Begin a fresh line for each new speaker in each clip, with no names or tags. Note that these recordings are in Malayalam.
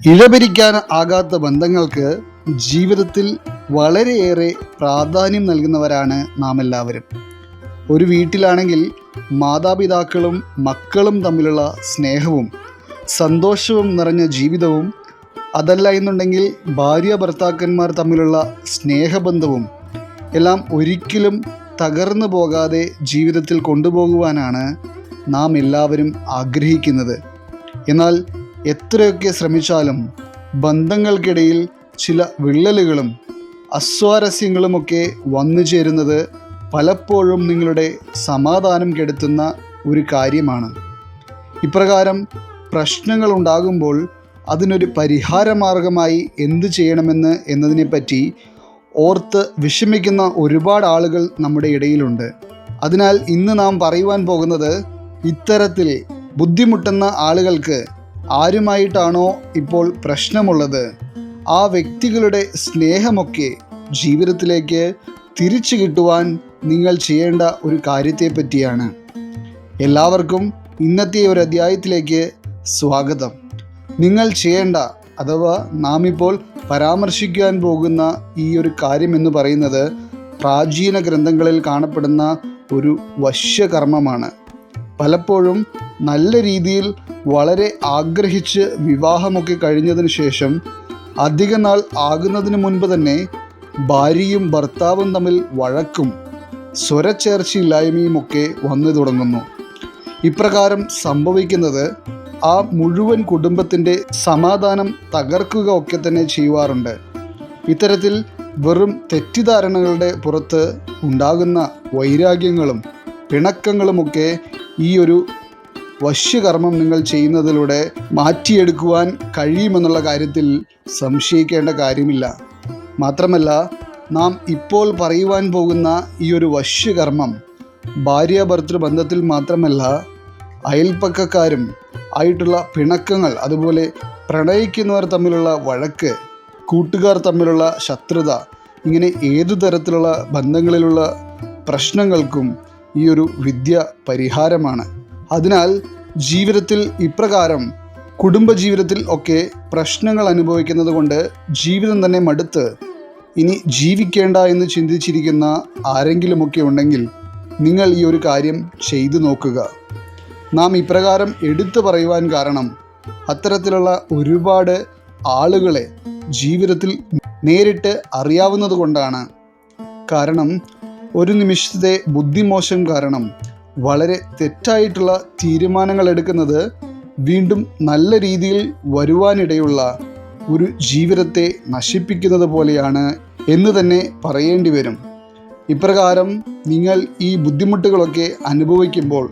ഇഴപിരിക്കാൻ ആകാത്ത ബന്ധങ്ങൾക്ക് ജീവിതത്തിൽ വളരെയേറെ പ്രാധാന്യം നൽകുന്നവരാണ് നാം എല്ലാവരും ഒരു വീട്ടിലാണെങ്കിൽ മാതാപിതാക്കളും മക്കളും തമ്മിലുള്ള സ്നേഹവും സന്തോഷവും നിറഞ്ഞ ജീവിതവും അതല്ല എന്നുണ്ടെങ്കിൽ ഭാര്യ ഭർത്താക്കന്മാർ തമ്മിലുള്ള സ്നേഹബന്ധവും എല്ലാം ഒരിക്കലും തകർന്നു പോകാതെ ജീവിതത്തിൽ കൊണ്ടുപോകുവാനാണ് നാം എല്ലാവരും ആഗ്രഹിക്കുന്നത്. എന്നാൽ എത്രയൊക്കെ ശ്രമിച്ചാലും ബന്ധങ്ങൾക്കിടയിൽ ചില വിള്ളലുകളും അസ്വാരസ്യങ്ങളുമൊക്കെ വന്നു ചേരുന്നത് പലപ്പോഴും നിങ്ങളുടെ സമാധാനം കെടുത്തുന്ന ഒരു കാര്യമാണ്. ഇപ്രകാരം പ്രശ്നങ്ങൾ ഉണ്ടാകുമ്പോൾ അതിനൊരു പരിഹാരമാർഗമായി എന്തു ചെയ്യണമെന്ന് എന്നതിനെപ്പറ്റി ഓർത്ത് വിഷമിക്കുന്ന ഒരുപാട് ആളുകൾ നമ്മുടെ ഇടയിലുണ്ട്. അതിനാൽ ഇന്ന് നാം പറയുവാൻ പോകുന്നത് ഇത്തരത്തിൽ ബുദ്ധിമുട്ടുന്ന ആളുകൾക്ക് ആരുമായിട്ടാണോ ഇപ്പോൾ പ്രശ്നമുള്ളത്? ആ വ്യക്തികളുടെ സ്നേഹമൊക്കെ ജീവിതത്തിലേക്ക് തിരിച്ചു കിട്ടുവാൻ നിങ്ങൾ ചെയ്യേണ്ട ഒരു കാര്യത്തെ പറ്റിയാണ് എല്ലാവർക്കും ഇന്നത്തെ ഒരു അധ്യായത്തിലേക്ക് സ്വാഗതം. നിങ്ങൾ ചെയ്യേണ്ട അഥവാ നാം ഇപ്പോൾ പരാമർശിക്കാൻ പോകുന്ന ഈ ഒരു കാര്യം എന്ന് പറയുന്നത് പ്രാചീന ഗ്രന്ഥങ്ങളിൽ കാണപ്പെടുന്ന ഒരു വശ്യകർമ്മമാണ്. പലപ്പോഴും നല്ല രീതിയിൽ വളരെ ആഗ്രഹിച്ച് വിവാഹമൊക്കെ കഴിഞ്ഞതിന് ശേഷം അധിക നാൾ ആകുന്നതിന് മുൻപ് തന്നെ ഭാര്യയും ഭർത്താവും തമ്മിൽ വഴക്കും സ്വരച്ചേർച്ചയില്ലായ്മയും ഒക്കെ വന്നു തുടങ്ങുന്നു. ഇപ്രകാരം സംഭവിക്കുന്നത് ആ മുഴുവൻ കുടുംബത്തിന്റെ സമാധാനം തകർക്കുക ഒക്കെ തന്നെ ചെയ്യുവാറുണ്ട്. ഇത്തരത്തിൽ വെറും തെറ്റിദ്ധാരണകളുടെ പുറത്ത് ഉണ്ടാകുന്ന വൈരാഗ്യങ്ങളും പിണക്കങ്ങളുമൊക്കെ ഈ ഒരു വശ്യകർമ്മം നിങ്ങൾ ചെയ്യുന്നതിലൂടെ മാറ്റിയെടുക്കുവാൻ കഴിയുമെന്നുള്ള കാര്യത്തിൽ സംശയിക്കേണ്ട കാര്യമില്ല. മാത്രമല്ല നാം ഇപ്പോൾ പറയുവാൻ പോകുന്ന ഈ ഒരു വശ്യകർമ്മം ഭാര്യ ഭർത്തൃ ബന്ധത്തിൽ മാത്രമല്ല അയൽപ്പക്കക്കാരും ആയിട്ടുള്ള പിണക്കങ്ങൾ അതുപോലെ പ്രണയിക്കുന്നവർ തമ്മിലുള്ള വഴക്ക് കൂട്ടുകാർ തമ്മിലുള്ള ശത്രുത ഇങ്ങനെ ഏതു തരത്തിലുള്ള ബന്ധങ്ങളിലുള്ള പ്രശ്നങ്ങൾക്കും ഈ ഒരു വിദ്യ പരിഹാരമാണ്. അതിനാൽ ജീവിതത്തിൽ ഇപ്രകാരം കുടുംബജീവിതത്തിൽ ഒക്കെ പ്രശ്നങ്ങൾ അനുഭവിക്കുന്നത് കൊണ്ട് ജീവിതം തന്നെ മടുത്ത് ഇനി ജീവിക്കേണ്ട എന്ന് ചിന്തിച്ചിരിക്കുന്ന ആരെങ്കിലുമൊക്കെ ഉണ്ടെങ്കിൽ നിങ്ങൾ ഈ ഒരു കാര്യം ചെയ്തു നോക്കുക. നാം ഇപ്രകാരം എടുത്തു പറയുവാൻ കാരണം അത്തരത്തിലുള്ള ഒരുപാട് ആളുകളെ ജീവിതത്തിൽ നേരിട്ട് അറിയാവുന്നത് കൊണ്ടാണ്. കാരണം ഒരു നിമിഷത്തെ ബുദ്ധിമോശം കാരണം വളരെ തെറ്റായിട്ടുള്ള തീരുമാനങ്ങൾ എടുക്കുന്നത് വീണ്ടും നല്ല രീതിയിൽ വരുവാനിടയുള്ള ഒരു ജീവിതത്തെ നശിപ്പിക്കുന്നത് പോലെയാണ് എന്ന് തന്നെ പറയേണ്ടി വരും. ഇപ്രകാരം നിങ്ങൾ ഈ ബുദ്ധിമുട്ടുകളൊക്കെ അനുഭവിക്കുമ്പോൾ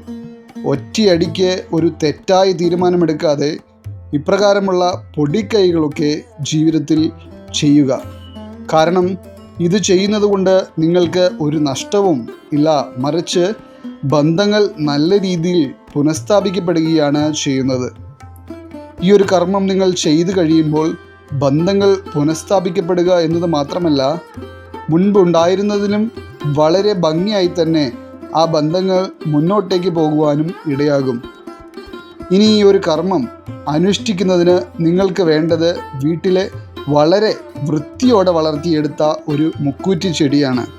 ഒറ്റയടിക്ക് ഒരു തെറ്റായ തീരുമാനമെടുക്കാതെ ഇപ്രകാരമുള്ള പൊടിക്കൈകളൊക്കെ ജീവിതത്തിൽ ചെയ്യുക. കാരണം ഇത് ചെയ്യുന്നത് കൊണ്ട് നിങ്ങൾക്ക് ഒരു നഷ്ടവും ഇല്ല. മറിച്ച് ബന്ധങ്ങൾ നല്ല രീതിയിൽ പുനഃസ്ഥാപിക്കപ്പെടുകയാണ് ചെയ്യുന്നത്. ഈ ഒരു കർമ്മം നിങ്ങൾ ചെയ്തു കഴിയുമ്പോൾ ബന്ധങ്ങൾ പുനഃസ്ഥാപിക്കപ്പെടുക എന്നത് മാത്രമല്ല മുൻപ് ഉണ്ടായിരുന്നതിലും വളരെ ഭംഗിയായി തന്നെ ആ ബന്ധങ്ങൾ മുന്നോട്ടേക്ക് പോകുവാനും ഇടയാകും. ഇനി ഈ ഒരു കർമ്മം അനുഷ്ഠിക്കുന്നതിന് നിങ്ങൾക്ക് വേണ്ടത് വീട്ടിലെ വളരെ വൃത്തിയോടെ വളർത്തിയെടുത്ത ഒരു മുക്കൂറ്റി ചെടിയാണ്.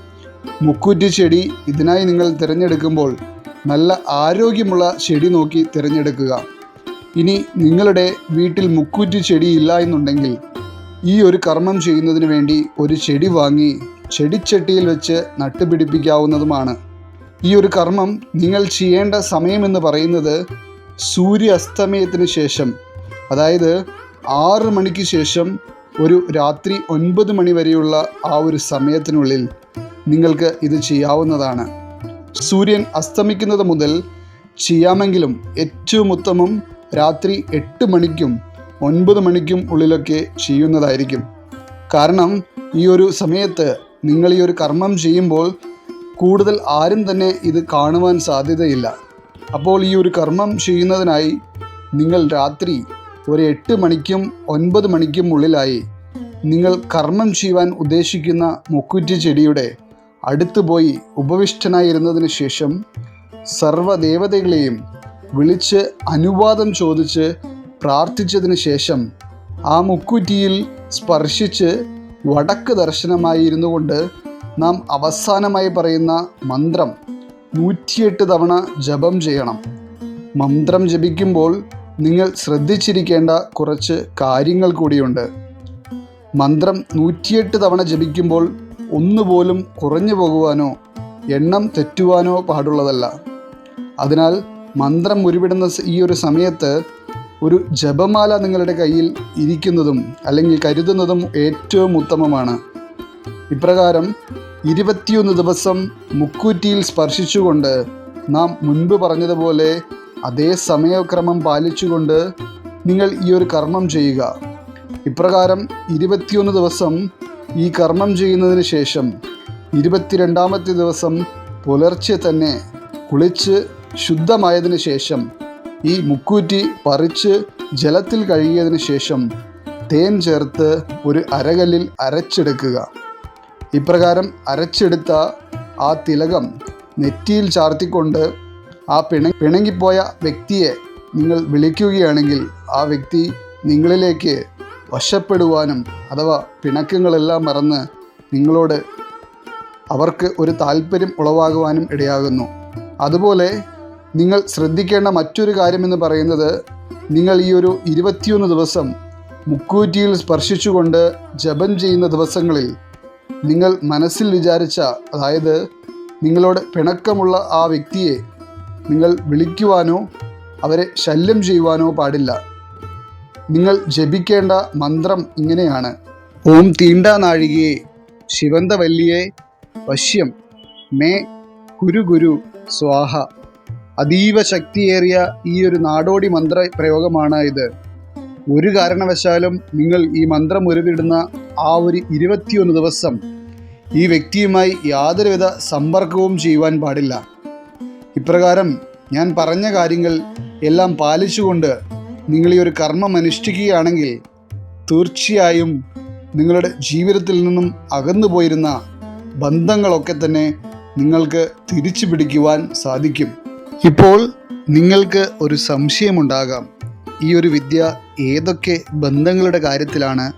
മുക്കൂറ്റി ചെടി ഇതിനായി നിങ്ങൾ തിരഞ്ഞെടുക്കുമ്പോൾ നല്ല ആരോഗ്യമുള്ള ചെടി നോക്കി തിരഞ്ഞെടുക്കുക. ഇനി നിങ്ങളുടെ വീട്ടിൽ മുക്കൂറ്റി ചെടി ഇല്ല എന്നുണ്ടെങ്കിൽ ഈ ഒരു കർമ്മം ചെയ്യുന്നതിന് വേണ്ടി ഒരു ചെടി വാങ്ങി ചെടിച്ചട്ടിയിൽ വെച്ച് നട്ടുപിടിപ്പിക്കാവുന്നതുമാണ്. ഈ ഒരു കർമ്മം നിങ്ങൾ ചെയ്യേണ്ട സമയമെന്ന് പറയുന്നത് സൂര്യാസ്തമയത്തിന് ശേഷം അതായത് ആറ് മണിക്ക് ശേഷം ഒരു രാത്രി ഒൻപത് മണി വരെയുള്ള ആ ഒരു സമയത്തിനുള്ളിൽ നിങ്ങൾക്ക് ഇത് ചെയ്യാവുന്നതാണ്. സൂര്യൻ അസ്തമിക്കുന്നത് മുതൽ ചെയ്യാമെങ്കിലും ഏറ്റവും ഉത്തമം രാത്രി എട്ട് മണിക്കും ഒൻപത് മണിക്കും ഉള്ളിലൊക്കെ ചെയ്യുന്നതായിരിക്കും. കാരണം ഈ ഒരു സമയത്ത് നിങ്ങൾ ഈ ഒരു കർമ്മം ചെയ്യുമ്പോൾ കൂടുതൽ ആരും തന്നെ ഇത് കാണുവാൻ സാധ്യതയില്ല. അപ്പോൾ ഈ ഒരു കർമ്മം ചെയ്യുന്നതിനായി നിങ്ങൾ രാത്രി ഒരു എട്ട് മണിക്കും ഒൻപത് മണിക്കും ഉള്ളിലായി നിങ്ങൾ കർമ്മം ചെയ്യുവാൻ ഉദ്ദേശിക്കുന്ന മുക്കുറ്റി ചെടിയുടെ അടുത്ത് പോയി ഉപവിഷ്ടനായിരുന്നതിന് ശേഷം സർവദേവതകളെയും വിളിച്ച് അനുവാദം ചോദിച്ച് പ്രാർത്ഥിച്ചതിന് ശേഷം ആ മുക്കുറ്റിയിൽ സ്പർശിച്ച് വടക്ക് ദർശനമായിരുന്നു കൊണ്ട് നാം അവസാനമായി പറയുന്ന മന്ത്രം നൂറ്റിയെട്ട് തവണ ജപം ചെയ്യണം. മന്ത്രം ജപിക്കുമ്പോൾ നിങ്ങൾ ശ്രദ്ധിച്ചിരിക്കേണ്ട കുറച്ച് കാര്യങ്ങൾ കൂടിയുണ്ട്. മന്ത്രം നൂറ്റിയെട്ട് തവണ ജപിക്കുമ്പോൾ ഒന്നുപോലും കുറഞ്ഞു പോകുവാനോ എണ്ണം തെറ്റുവാനോ പാടുള്ളതല്ല. അതിനാൽ മന്ത്രം ഉരുവിടുന്ന ഈ ഒരു സമയത്ത് ഒരു ജപമാല നിങ്ങളുടെ കയ്യിൽ ഇരിക്കുന്നതും അല്ലെങ്കിൽ കരുതുന്നതും ഏറ്റവും ഉത്തമമാണ്. ഇപ്രകാരം ഇരുപത്തിയൊന്ന് ദിവസം മുക്കൂറ്റിയിൽ സ്പർശിച്ചുകൊണ്ട് നാം മുൻപ് പറഞ്ഞതുപോലെ അതേ സമയക്രമം പാലിച്ചുകൊണ്ട് നിങ്ങൾ ഈ ഒരു കർമ്മം ചെയ്യുക. ഇപ്രകാരം ഇരുപത്തിയൊന്ന് ദിവസം ഈ കർമ്മം ചെയ്യുന്നതിന് ശേഷം ഇരുപത്തിരണ്ടാമത്തെ ദിവസം പുലർച്ചെ തന്നെ കുളിച്ച് ശുദ്ധമായതിനു ശേഷം ഈ മുക്കൂറ്റി പറിച്ച് ജലത്തിൽ കഴുകിയതിന് ശേഷം തേൻ ചേർത്ത് ഒരു അരകല്ലിൽ അരച്ചെടുക്കുക. ഇപ്രകാരം അരച്ചെടുത്ത ആ തിലകം നെറ്റിയിൽ ചാർത്തിക്കൊണ്ട് ആ പിണ പിണങ്ങിപ്പോയ വ്യക്തിയെ നിങ്ങൾ വിളിക്കുകയാണെങ്കിൽ ആ വ്യക്തി നിങ്ങളിലേക്ക് വശപ്പെടുവാനും അഥവാ പിണക്കങ്ങളെല്ലാം മറന്ന് നിങ്ങളോട് അവർക്ക് ഒരു താല്പര്യം ഉളവാകുവാനും ഇടയാകുന്നു. അതുപോലെ നിങ്ങൾ ശ്രദ്ധിക്കേണ്ട മറ്റൊരു കാര്യമെന്ന് പറയുന്നത് നിങ്ങൾ ഈ ഒരു ഇരുപത്തിയൊന്ന് ദിവസം മുക്കൂറ്റിയിൽ സ്പർശിച്ചുകൊണ്ട് ജപം ചെയ്യുന്ന ദിവസങ്ങളിൽ നിങ്ങൾ മനസ്സിൽ വിചാരിച്ച അതായത് നിങ്ങളോട് പിണക്കമുള്ള ആ വ്യക്തിയെ നിങ്ങൾ വിളിക്കുവാനോ അവരെ ശല്യം ചെയ്യുവാനോ പാടില്ല. നിങ്ങൾ ജപിക്കേണ്ട മന്ത്രം ഇങ്ങനെയാണ്. ഓം തീണ്ടാ നാഴികയെ ശിവന്തവല്ലിയെ വശ്യം മേ ഗുരു ഗുരു സ്വാഹ. അതീവ ശക്തിയേറിയ ഈ ഒരു നാടോടി മന്ത്ര പ്രയോഗമാണ് ഇത്. ഒരു കാരണവശാലും നിങ്ങൾ ഈ മന്ത്രം ഉരുവിടുന്ന ആ ഒരു ഇരുപത്തിയൊന്ന് ദിവസം ഈ വ്യക്തിയുമായി യാതൊരുവിധ സമ്പർക്കവും ചെയ്യുവാൻ പാടില്ല. ഇപ്രകാരം ഞാൻ പറഞ്ഞ കാര്യങ്ങൾ എല്ലാം പാലിച്ചുകൊണ്ട് നിങ്ങൾ ഈ ഒരു കർമ്മം അനുഷ്ഠിക്കുകയാണെങ്കിൽ തീർച്ചയായും നിങ്ങളുടെ ജീവിതത്തിൽ നിന്നും അകന്നു പോയിരുന്ന ബന്ധങ്ങളൊക്കെ തന്നെ നിങ്ങൾക്ക് തിരിച്ചു പിടിക്കുവാൻ സാധിക്കും. ഇപ്പോൾ നിങ്ങൾക്ക് ഒരു സംശയമുണ്ടാകാം. ഈ ഒരു വിദ്യ ഏതൊക്കെ ബന്ധങ്ങളുടെ കാര്യത്തിലാണ്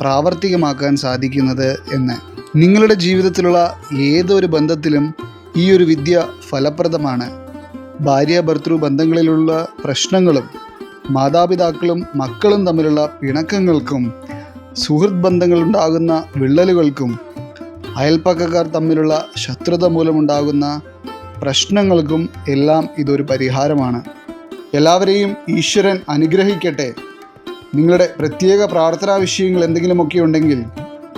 പ്രാവർത്തികമാക്കാൻ സാധിക്കുന്നത് എന്ന്. നിങ്ങളുടെ ജീവിതത്തിലുള്ള ഏതൊരു ബന്ധത്തിലും ഈ ഒരു വിദ്യ ഫലപ്രദമാണ്. ഭാര്യ ഭർത്തൃ ബന്ധങ്ങളിലുള്ള പ്രശ്നങ്ങളും മാതാപിതാക്കളും മക്കളും തമ്മിലുള്ള പിണക്കങ്ങൾക്കും സുഹൃത്ത് ബന്ധങ്ങളുണ്ടാകുന്ന വിള്ളലുകൾക്കും അയൽപ്പക്കക്കാർ തമ്മിലുള്ള ശത്രുത മൂലമുണ്ടാകുന്ന പ്രശ്നങ്ങൾക്കും എല്ലാം ഇതൊരു പരിഹാരമാണ്. എല്ലാവരെയും ഈശ്വരൻ അനുഗ്രഹിക്കട്ടെ. നിങ്ങളുടെ പ്രത്യേക പ്രാർത്ഥനാ വിഷയങ്ങൾ എന്തെങ്കിലുമൊക്കെ ഉണ്ടെങ്കിൽ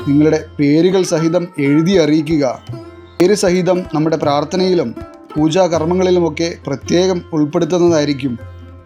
നിങ്ങളുടെ പേരുകൾ സഹിതം എഴുതി അറിയിക്കുക. പേര് സഹിതം നമ്മുടെ പ്രാർത്ഥനയിലും പൂജാകർമ്മങ്ങളിലുമൊക്കെ പ്രത്യേകം ഉൾപ്പെടുത്തുന്നതായിരിക്കും.